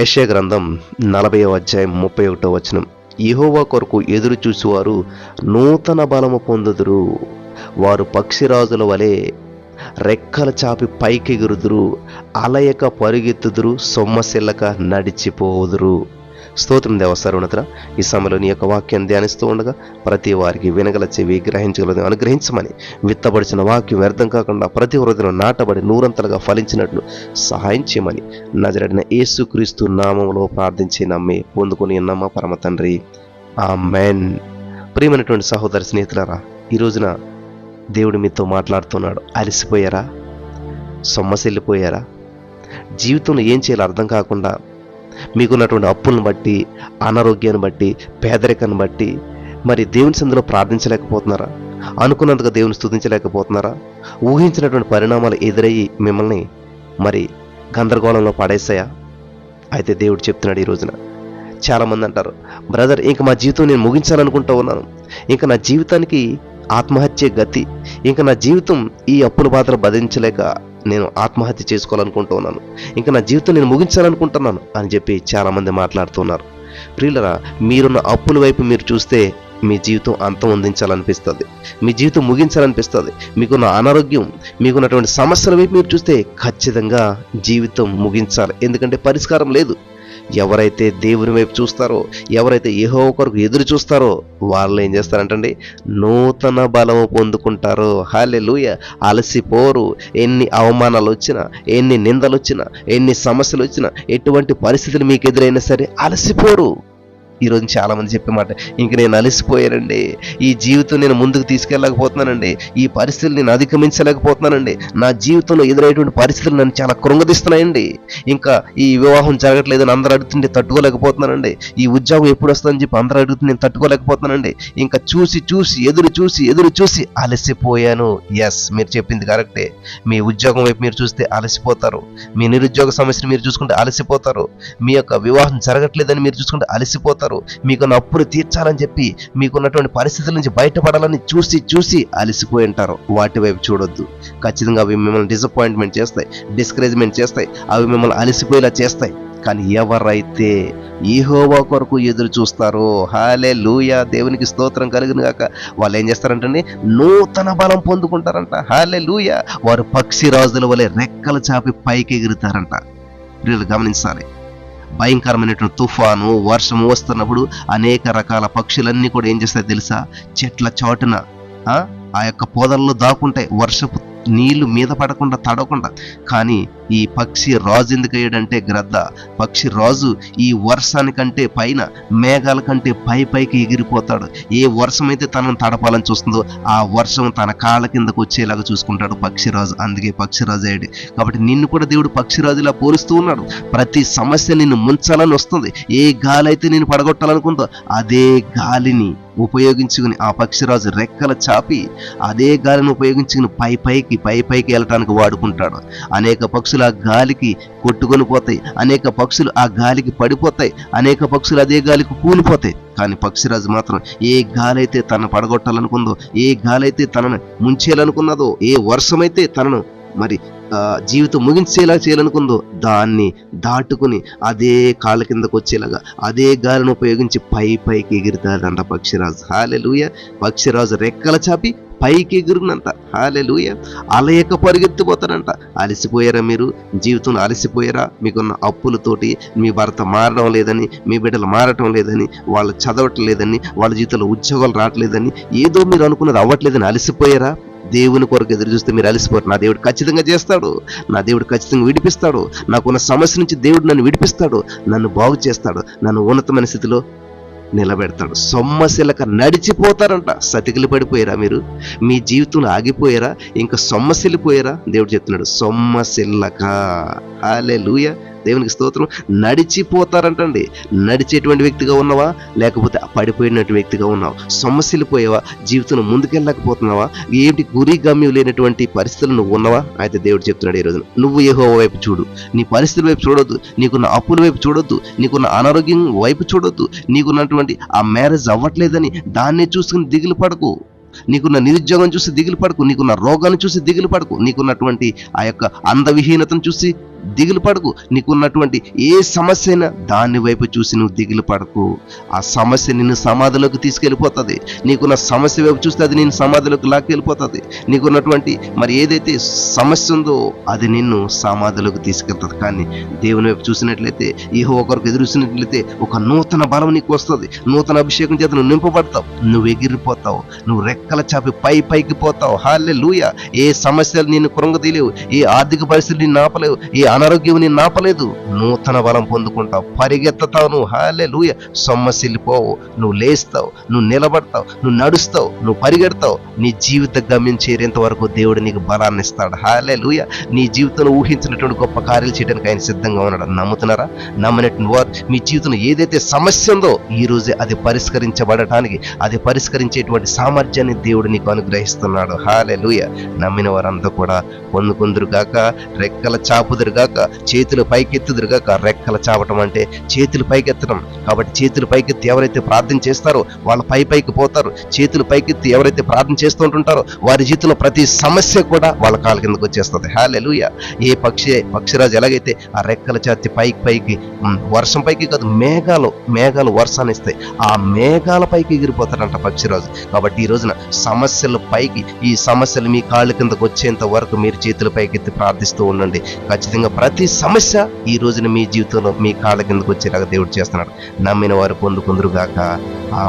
యెషయా గ్రంథం నలభై అధ్యాయం ముప్పై ఒకటో వచనం. యెహోవా కొరకు ఎదురు చూసేవారు నూతన బలము పొందుదురు. వారు పక్షిరాజుల వలె రెక్కల చాపి పైకెగురుదురు. అలయక పరుగెత్తుదురు. సొమ్మసిల్లక నడిచిపోదురు. స్తోత్రం దేవ ఈ సమయంలో నీ యొక్క వాక్యాన్ని ధ్యానిస్తూ ఉండగా ప్రతి వారికి వినగల చెవి గ్రహించగలదు అనుగ్రహించమని విత్తబడిచిన వాక్యం వ్యర్థం కాకుండా ప్రతి హృదయం నాటబడి నూరంతలుగా ఫలించినట్లు సహాయం చేయమని నజరడిన యేసుక్రీస్తు నామంలో ప్రార్థించి నమ్మి పొందుకుని నమ్మ పరమ తండ్రి. ఆ మెన్ ప్రియమైనటువంటి సహోదరి స్నేహితులారా ఈ రోజున దేవుడు మీతో మాట్లాడుతున్నాడు. అలసిపోయారా? సొమ్మసిల్లిపోయారా? జీవితంలో ఏం చేయాలో అర్థం కాకుండా మీకున్నటువంటి అప్పులను బట్టి అనారోగ్యాన్ని బట్టి పేదరికాన్ని బట్టి మరి దేవుని సందులో ప్రార్థించలేకపోతున్నారా? అనుకున్నంతగా దేవుని స్థుతించలేకపోతున్నారా? ఊహించినటువంటి పరిణామాలు ఎదురయ్యి మిమ్మల్ని మరి గందరగోళంలో పడేసాయా అయితే దేవుడు చెప్తున్నాడు ఈ రోజున. చాలామంది అంటారు బ్రదర్ ఇంక మా జీవితం నేను ముగించాలనుకుంటూ ఉన్నాను. ఇంకా నా జీవితానికి ఆత్మహత్య గతి. ఇంకా నా జీవితం ఈ అప్పుల బాధలు భరించలేక నేను ఆత్మహత్య చేసుకోవాలనుకుంటున్నాను. ఇంకా నా జీవితం నేను ముగించాలనుకుంటున్నాను అని చెప్పి చాలామంది మాట్లాడుతున్నారు. ప్రియులరా మీరున్న అప్పుల వైపు మీరు చూస్తే మీ జీవితం అంతం అందించాలనిపిస్తుంది. మీ జీవితం ముగించాలనిపిస్తుంది. మీకున్న అనారోగ్యం మీకున్నటువంటి సమస్యల వైపు మీరు చూస్తే ఖచ్చితంగా జీవితం ముగించాలి. ఎందుకంటే పరిష్కారం లేదు. ఎవరైతే దేవుని వైపు చూస్తారో ఎవరైతే ఏహో ఒకరికి ఎదురు చూస్తారో వాళ్ళు ఏం చేస్తారంటండి? నూతన బలము పొందుకుంటారో. హాలే లూయ అలసిపోరు. ఎన్ని అవమానాలు వచ్చినా ఎన్ని నిందలు వచ్చినా ఎన్ని సమస్యలు వచ్చినా ఎటువంటి పరిస్థితులు మీకు ఎదురైనా సరే అలసిపోరు. ఈరోజు చాలామంది చెప్పే మాట ఇంక నేను అలసిపోయానండి. ఈ జీవితం నేను ముందుకు తీసుకెళ్ళలేకపోతున్నానండి. ఈ పరిస్థితులు నేను అధిగమించలేకపోతున్నానండి. నా జీవితంలో ఎదురయ్యేటువంటి పరిస్థితులు నన్ను చాలా కృంగదీస్తున్నాయండి. ఇంకా ఈ వివాహం జరగట్లేదని అందరూ అడుగుతుంటే తట్టుకోలేకపోతున్నానండి. ఈ ఉద్యోగం ఎప్పుడు వస్తుందని చెప్పి అందరూ అడుగుతుంది నేను తట్టుకోలేకపోతున్నానండి. ఇంకా చూసి చూసి ఎదురు చూసి ఎదురు చూసి అలసిపోయాను. ఎస్ మీరు చెప్పింది కరెక్టే. మీ ఉద్యోగం వైపు మీరు చూస్తే అలసిపోతారు. మీ నిరుద్యోగ సమస్యను మీరు చూసుకుంటే అలసిపోతారు. మీ యొక్క వివాహం జరగట్లేదని మీరు చూసుకుంటే అలసిపోతారు. మీకున్న అప్పులు తీర్చాలని చెప్పి మీకున్నటువంటి పరిస్థితుల నుంచి బయటపడాలని చూసి చూసి అలసిపోయి ఉంటారు. వాటి వైపు చూడొద్దు. ఖచ్చితంగా అవి మిమ్మల్ని డిసప్పాయింట్మెంట్ చేస్తాయి డిస్కరేజ్మెంట్ చేస్తాయి అవి మిమ్మల్ని అలసిపోయేలా చేస్తాయి. కానీ ఎవరైతే ఈహోవా కొరకు ఎదురు చూస్తారో హాలే లూయా దేవునికి స్తోత్రం కలిగిన కాక వాళ్ళు ఏం చేస్తారంటే నూతన బలం పొందుకుంటారంట. హాలే లూయా వారు పక్షి రాజుల వలె రెక్కలు చాపి పైకి ఎగురుతారంట వీళ్ళు గమనించాలి. భయంకరమైనటువంటి తుఫాను వర్షము వస్తున్నప్పుడు అనేక రకాల పక్షులన్నీ కూడా ఏం చేస్తాయి తెలుసా? చెట్ల చాటున ఆ? ఆ యొక్క పొదల్లో దాక్కుంటాయి వర్షపు నీళ్ళు మీద పడకుండా తడవకుండా. కానీ ఈ పక్షి రాజు ఎందుకు అయ్యాడంటే గ్రద్ద. పక్షి రాజు ఈ వర్షానికంటే పైన మేఘాల కంటే పై పైకి ఎగిరిపోతాడు. ఏ వర్షం అయితే తనను తడపాలని చూస్తుందో ఆ వర్షం తన కాళ్ళ కిందకు వచ్చేలాగా చూసుకుంటాడు పక్షిరాజు అందుకే పక్షిరాజు అయ్యాడు. కాబట్టి నిన్ను కూడా దేవుడు పక్షిరాజులా పోలుస్తూ ఉన్నాడు. ప్రతి సమస్య నిన్ను ముంచాలని వస్తుంది. ఏ గాలి అయితే నేను పడగొట్టాలనుకుందో అదే గాలిని ఉపయోగించుకుని ఆ పక్షిరాజు రెక్కల చాపి అదే గాలిని ఉపయోగించుకుని పై పైకి పై పైకి వెళ్ళటానికి వాడుకుంటాడు. అనేక పక్షులు ఆ గాలికి కొట్టుకొని పోతాయి. అనేక పక్షులు ఆ గాలికి పడిపోతాయి. అనేక పక్షులు అదే గాలికి కూలిపోతాయి. కానీ పక్షిరాజు మాత్రం ఏ గాలి అయితే తనను పడగొట్టాలనుకుందో ఏ గాలైతే తనను ముంచేయాలనుకున్నదో ఏ వర్షమైతే తనను మరి జీవితం ముగించేలా చేయాలనుకుందో దాన్ని దాటుకుని అదే కాళ్ళ కిందకు వచ్చేలాగా అదే గాలిని ఉపయోగించి పై పైకి ఎగురుతాడంట పక్షిరాజు. హాలెలూయ! పక్షిరాజు రెక్కల చాపి పైకి ఎగురునంట హాలెలూయ! అలయక పరిగెత్తిపోతారంట అలసిపోయారా మీరు? జీవితంలో అలసిపోయారా? మీకున్న అప్పులతోటి మీ భర్త మారడం లేదని మీ బిడ్డలు మారటం లేదని వాళ్ళు చదవటం లేదని వాళ్ళ జీవితంలో ఉద్యోగాలు రావట్లేదని ఏదో మీరు అనుకున్నది అవ్వట్లేదని అలసిపోయారా? దేవుని కొరకు ఎదురు చూస్తే మీరు అలసిపోరు. నా దేవుడు ఖచ్చితంగా చేస్తాడు. నా దేవుడు ఖచ్చితంగా విడిపిస్తాడు. నాకున్న సమస్య నుంచి దేవుడు నన్ను విడిపిస్తాడు. నన్ను బాగు చేస్తాడు. నన్ను ఉన్నతమైన స్థితిలో నిలబెడతాడు. సొమ్మశిలక నడిచిపోతారంట. సతికిలు పడిపోయారా మీరు? మీ జీవితంలో ఆగిపోయారా? ఇంకా సొమ్మసిల్లిపోయారా దేవుడు చెప్తున్నాడు సొమ్మశిల్లక అలే లూయ దేవునికి స్తోత్రం. నడిచిపోతారంటండి. నడిచేటువంటి వ్యక్తిగా ఉన్నావా? లేకపోతే పడిపోయినటువంటి వ్యక్తిగా ఉన్నావా? సమస్యలు పోయావా? జీవితంలో ముందుకెళ్ళకపోతున్నావా ఏమిటి గురి గమ్యం లేనటువంటి పరిస్థితులు నువ్వు ఉన్నావా? అయితే దేవుడు చెప్తున్నాడు ఈ రోజున. నువ్వు ఏహో వైపు చూడు. నీ పరిస్థితుల వైపు చూడొద్దు. నీకున్న అప్పుల వైపు చూడొద్దు. నీకున్న అనారోగ్యం వైపు చూడొద్దు. నీకున్నటువంటి ఆ మ్యారేజ్ అవ్వట్లేదని దాన్నే చూసుకుని దిగులు పడకు. నీకున్న నిరుద్యోగం చూసి దిగులు పడకు. నీకున్న రోగాన్ని చూసి దిగులు పడకు. నీకున్నటువంటి ఆ యొక్క అందవిహీనతను చూసి దిగులు పడకు. నీకున్నటువంటి ఏ సమస్య అయినా దాని వైపు చూసి నువ్వు దిగులు పడకు. ఆ సమస్య నిన్ను సమాధిలోకి తీసుకెళ్ళిపోతుంది. నీకున్న సమస్య వైపు చూస్తే అది నేను సమాధిలోకి లాక్కెళ్ళిపోతుంది. నీకున్నటువంటి మరి ఏదైతే సమస్య ఉందో అది నిన్ను సమాధిలోకి తీసుకెళ్తుంది. కానీ దేవుని వైపు చూసినట్లయితే ఏహో ఒకరికి ఎదురుచినట్లయితే ఒక నూతన బలం నీకు వస్తుంది. నూతన అభిషేకం చేత నువ్వు నింపబడతావు. నువ్వు ఎగిరిపోతావు. నువ్వు రెక్కల చాపి పై పైకి పోతావు. హాలే లూయ ఏ సమస్యలు నిన్ను కృంగతీలేవు ఏ ఆర్థిక పరిస్థితులు నిన్ను ఆపలేవు. ఏ అనారోగ్యం నిన్ను ఆపలేదు నూతన బలం పొందుకుంటావు. పరిగెత్తుతావు. నువ్వు హాలే లూయ సొమ్మసిల్లిపోవు. నువ్వు లేస్తావు. నువ్వు నిలబడతావు. నువ్వు నడుస్తావు. నువ్వు పరిగెడతావు. నీ జీవిత గమ్యం చేరేంత వరకు దేవుడు నీకు బలాన్ని ఇస్తాడు. హాలే లూయ నీ జీవితంలో ఊహించినటువంటి గొప్ప కార్యాలు చేయడానికి ఆయన సిద్ధంగా ఉన్నాడు. నమ్ముతున్నారా? నమ్మినట్టు వారు. మీ జీవితంలో ఏదైతే సమస్య ఉందో ఈ రోజే అది పరిష్కరించబడటానికి అది పరిష్కరించేటువంటి సామర్థ్యాన్ని దేవుడు నీకు అనుగ్రహిస్తున్నాడు. హాలే లూయ నమ్మిన వారంతా కూడా పొందుకుందరుగాక. రెక్కల చాపుదురుగా. గాక చేతులు పైకెత్తుదురు గాక రెక్కల చాపటం అంటే చేతులు పైకెత్తడం. కాబట్టి చేతులు పైకెత్తి ఎవరైతే ప్రార్థన చేస్తారో వాళ్ళ పై పైకి పోతారు. చేతులు పైకెత్తి ఎవరైతే ప్రార్థన చేస్తూ ఉంటుంటారో వారి జీవితంలో ప్రతి సమస్య కూడా వాళ్ళ కాళ్ళ కిందకు వచ్చేస్తుంది. హాలెలుయ ఏ పక్షి పక్షిరాజు ఎలాగైతే ఆ రెక్కల చేతి పైకి పైకి వర్షం పైకి కాదు మేఘాలు మేఘాలు వర్షాన్ని ఇస్తాయి. ఆ మేఘాల పైకి ఎగిరిపోతాడంట పక్షిరాజు. కాబట్టి ఈ రోజున సమస్యల పైకి ఈ సమస్యలు మీ కాళ్ళ కిందకు వచ్చేంత వరకు మీరు చేతుల పైకి ఎత్తి ప్రార్థిస్తూ ఉండండి. ఖచ్చితంగా ప్రతి సమస్య ఈ రోజున మీ జీవితంలో మీ కాళ్ళ కిందకు వచ్చేలాగా దేవుడు చేస్తున్నాడు. నమ్మిన వారు పొందుకుందరు గాక. ఆ